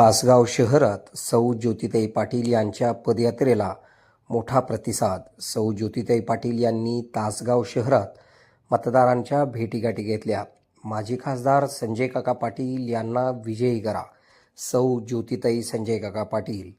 तासगाव शहरात सौ ज्योतिताई पाटील यांच्या पदयात्रेला मोठा प्रतिसाद. सौ ज्योतिताई पाटील यांनी तासगाव शहरात मतदारांच्या भेटीगाठी घेतल्या. माजी खासदार संजय काका पाटील यांना विजयी करा. सौ ज्योतिताई संजय काका पाटील.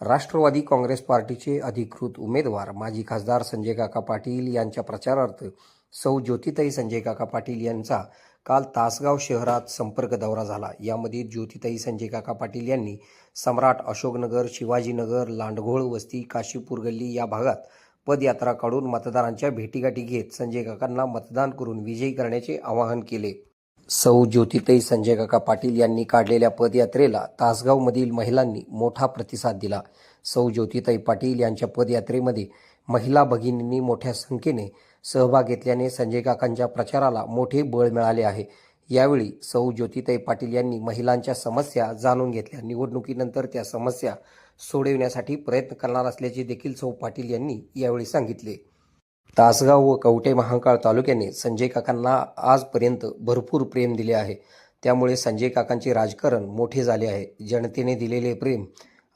राष्ट्रवादी काँग्रेस पार्टीचे अधिकृत उमेदवार माजी खासदार संजय काका पाटील यांच्या प्रचारार्थ सौ ज्योतिताई संजय काका पाटील यांचा काल तासगाव शहरात संपर्क दौरा झाला. यामध्ये ज्योतिताई संजय काका पाटील यांनी सम्राट अशोकनगर शिवाजीनगर लांडघोळ वस्ती काशीपूर गल्ली या भागात पदयात्रा काढून मतदारांच्या भेटीगाठी घेत संजय काकांना मतदान करून विजयी करण्याचे आवाहन केले. सौ ज्योतिताई संजय काका पाटील यांनी काढलेल्या पदयात्रेला तासगावमधील महिलांनी मोठा प्रतिसाद दिला. सौ ज्योतिताई पाटील यांच्या पदयात्रेमध्ये महिला भगिनींनी मोठ्या संख्येने सहभाग घेतल्याने संजय काकांच्या प्रचाराला मोठे बळ मिळाले आहे. यावेळी सौ ज्योतिताई पाटील यांनी महिलांच्या समस्या जाणून घेतल्या. निवडणुकीनंतर त्या समस्या सोडविण्यासाठी प्रयत्न करणार असल्याचे देखील सौ पाटील यांनी यावेळी सांगितले. तासगाव व कवटे महांकाळ तालुक्याने संजय काकांना आजपर्यंत भरपूर प्रेम दिले आहे. त्यामुळे संजय काकांचे राजकारण मोठे झाले आहे. जनतेने दिलेले प्रेम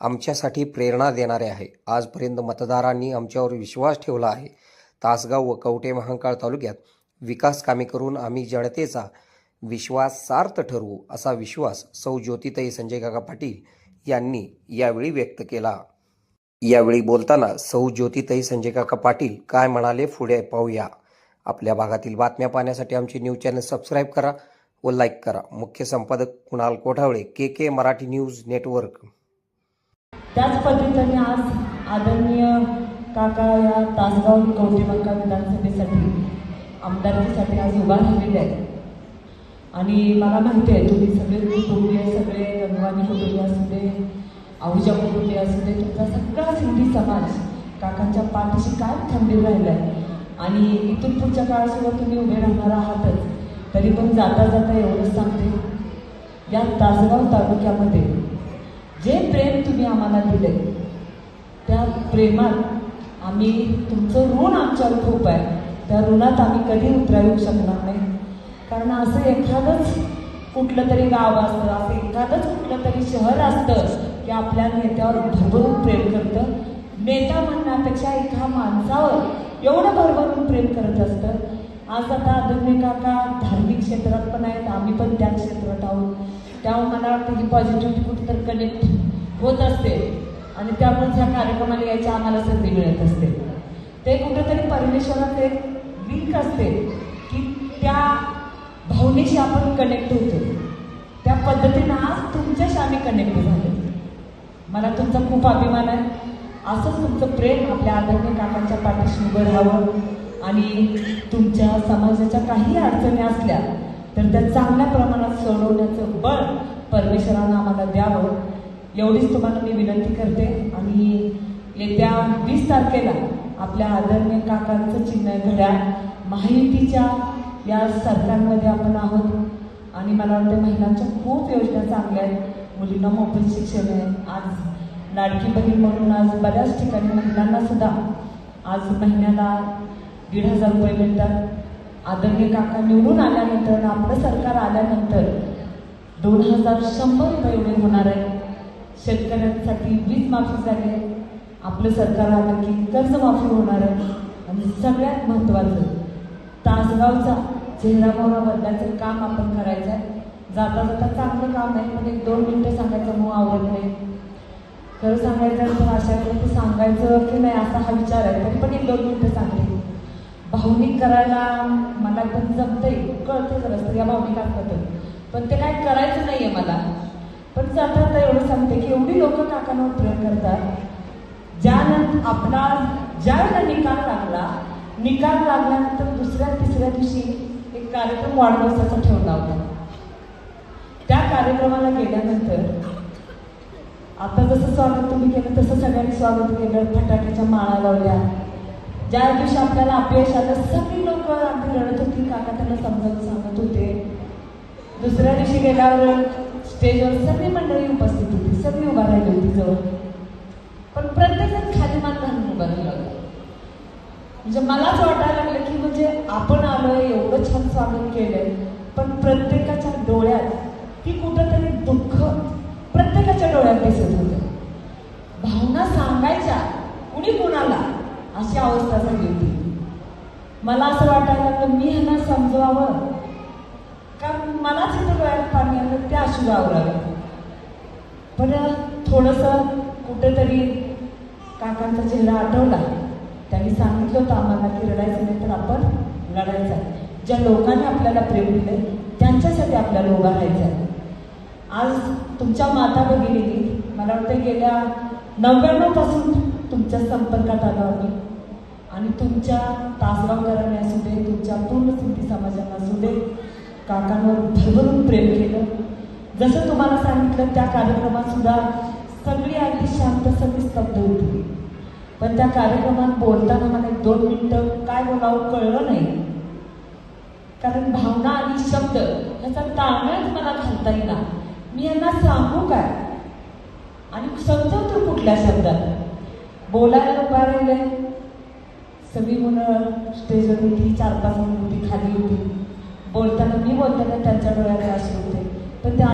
आमच्यासाठी प्रेरणा देणारे आहे. आजपर्यंत मतदारांनी आमच्यावर विश्वास ठेवला आहे. तासगाव व कवठे महांकाळ तालुक्यात विकास कामे करून आम्ही जनतेचा विश्वास सार्थ ठरवू असा विश्वास सौ ज्योतिताई संजय काका पाटील यांनी यावेळी व्यक्त केला. यावेळी बोलताना सौ ज्योतिताई संजय काका पाटील काय म्हणाले पुढे पाहूया. आपल्या भागातील बातम्या पाहण्यासाठी आमचे न्यूज चॅनल सबस्क्राईब करा व लाईक करा. मुख्य संपादक Kunal Kothavale K K Marathi news network. त्याच पद्धतीने आज आदरणीय काका या तासगाव कवठेमंका विधानसभेसाठी आमदारकीसाठी आज उभा राहिलेले आहेत. आणि मला माहिती आहे तुम्ही सगळे कुटुंबीय सगळे गंगवानी कुटुंबीय असू दे आहुजा कुटुंबीय असू दे तुमचा सगळा सिंधी समाज काकांच्या पाठीशी काय थांबलेला राहिला आहे आणि इथून पुढच्या काळासोबत तुम्ही उभे राहणार आहातच तरी पण जाता जाता एवढंच सांगते. या तासगाव तालुक्यामध्ये जे प्रेम तुम्ही आम्हाला दिले त्या प्रेमात आम्ही तुमचं ऋण आमच्यावर खूप आहे. त्या ऋणात आम्ही कधी उतरावू शकणार नाही. कारण असं एखादंच कुठलं तरी गाव असतं असं एखादंच कुठलं तरी शहर असतं की आपल्या नेत्यावर भरभरून प्रेम करतं. नेता म्हणण्यापेक्षा एका माणसावर एवढं भरभरून प्रेम करत असतं. आज आता आधुनिक काका धार्मिक क्षेत्रात पण आहेत आम्ही पण त्या क्षेत्रात आहोत. त्यामुळे मला वाटतं ही पॉझिटिव्हिटी कुठेतरी कनेक्ट होत असते. आणि त्यामुळेच ह्या कार्यक्रमाला यायची आम्हाला संधी मिळत असते. ते कुठेतरी परमेश्वरात एक लिंक असते की त्या भावनेशी आपण कनेक्ट होतो. त्या पद्धतीनं आज तुमच्याशी आम्ही कनेक्ट झालो. मला तुमचा खूप अभिमान आहे. असंच तुमचं प्रेम आपल्या आदरणीय काकांच्या पाठीशी उभं राहावं आणि तुमच्या समाजाच्या काही अडचणी असल्या तर त्या चांगल्या प्रमाणात सोडवण्याचं बळ परमेश्वरानं आम्हाला द्यावं. एवढीच तुम्हाला मी विनंती करते. आणि येत्या वीस तारखेला आपल्या आदरणीय काकांचं चिन्ह आहे घड्याळ माहितीच्या या सरकारमध्ये आपण आहोत. आणि मला वाटतं महिलांच्या खूप योजना चांगल्या आहेत. मुलींना मोफत शिक्षण आहे. आज लाडकी बहीण म्हणून आज बऱ्याच ठिकाणी महिलांना सुद्धा आज महिन्याला दीड हजार रुपये मिळतात. आदरणीय काका निवडून आल्यानंतर आपलं सरकार आल्यानंतर दोन हजार शंभर रुपये एवढे होणार आहे. शेतकऱ्यांसाठी वीज माफी झाली आहे. आपलं सरकार आलं की कर्जमाफी होणार आहे. आणि सगळ्यात महत्त्वाचं तासगावचा चेहरा मोहरा बदलायचं काम आपण करायचं आहे. जाता जाता चांगलं काम आहे पण एक दोन मिनटं सांगायचं मग आवडत नाही. खरं सांगायचं तर अशा वेळेला सांगायचं की नाही असा हा विचार आहे तरी पण एक दोन मिनटं सांगते. भावनिक करायला मला पण जमतंय कळतं जरा या भावनिक आठवतं पण ते काय करायचं नाही आहे मला. पण जाता आता एवढं सांगते की एवढी लोक काकांवर प्रेम करतात ज्यानंतर आपला ज्या वेळेला निकाल लागला निकाल लागल्यानंतर दुसऱ्या तिसऱ्या दिवशी एक कार्यक्रम वाढदिवसाचा ठेवला होता त्या कार्यक्रमाला गेल्यानंतर आता जसं स्वागत तुम्ही केलं तसं सगळ्यांनी स्वागत केलं फटाक्याच्या माळा लावल्या. ज्या दिवशी आपल्याला अपयश आलं सगळी लोक अगदी रडत होती काका त्यांना समजावून सांगत होते. दुसऱ्या दिवशी गेल्यावर स्टेजवर सगळी मंडळी उपस्थित होती सगळी उभा राहिली होती जवळ. पण प्रत्येकजण खाली मान घालून उभा राहिला होता. म्हणजे मलाच वाटायला लागलं की म्हणजे आपण आलोय एवढं छान स्वागत केलंय पण प्रत्येकाच्या डोळ्यात ती कुठंतरी दुःख प्रत्येकाच्या डोळ्यात दिसत होतं. भावना सांगायच्या कुणी कुणाला अशी अवस्था झाली होती. मला असं वाटायला लागलं मी ह्यांना समजवावं. कारण मलाच इथं डोळ्यात पाणी आलं ते अशी आवरावं पण थोडंसं कुठेतरी काकांचा चेहरा आठवला त्यांनी सांगितलं होतं आम्हाला की रडायचं नाही तर आपण लढायचं आहे. ज्या लोकांनी आपल्याला प्रेम दिलं त्यांच्यासाठी आपल्याला उभा राहायचं आहे. आज तुमच्या माता भगिनी मला वाटतं गेल्या नव्याण्णवपासून तुमच्या संपर्कात आलो आम्ही आणि तुमच्या तासगावकरांनी असू दे तुमच्या पूर्ण सिंधी समाजांना असू दे काकांवर भरभरून प्रेम केलं. जसं तुम्हाला सांगितलं त्या कार्यक्रमात सुद्धा सगळी अगदी शांत सगळी स्तब्ध होती. पण त्या कार्यक्रमात बोलताना मला एक दोन मिनटं काय बोलावं कळलं नाही. कारण भावना आणि शब्द ह्याचा ताळमेळच मला घालता येईना. मी यांना सांगू काय? आणि समजवतो कुठल्या शब्दात? बोलायला उभा राहिले सगळी मुलं स्टेजवर होती चार पाच मुलं होती खाली होती. बोलताना मी बोलताना त्यांच्या डोळ्यात असू होते पण त्या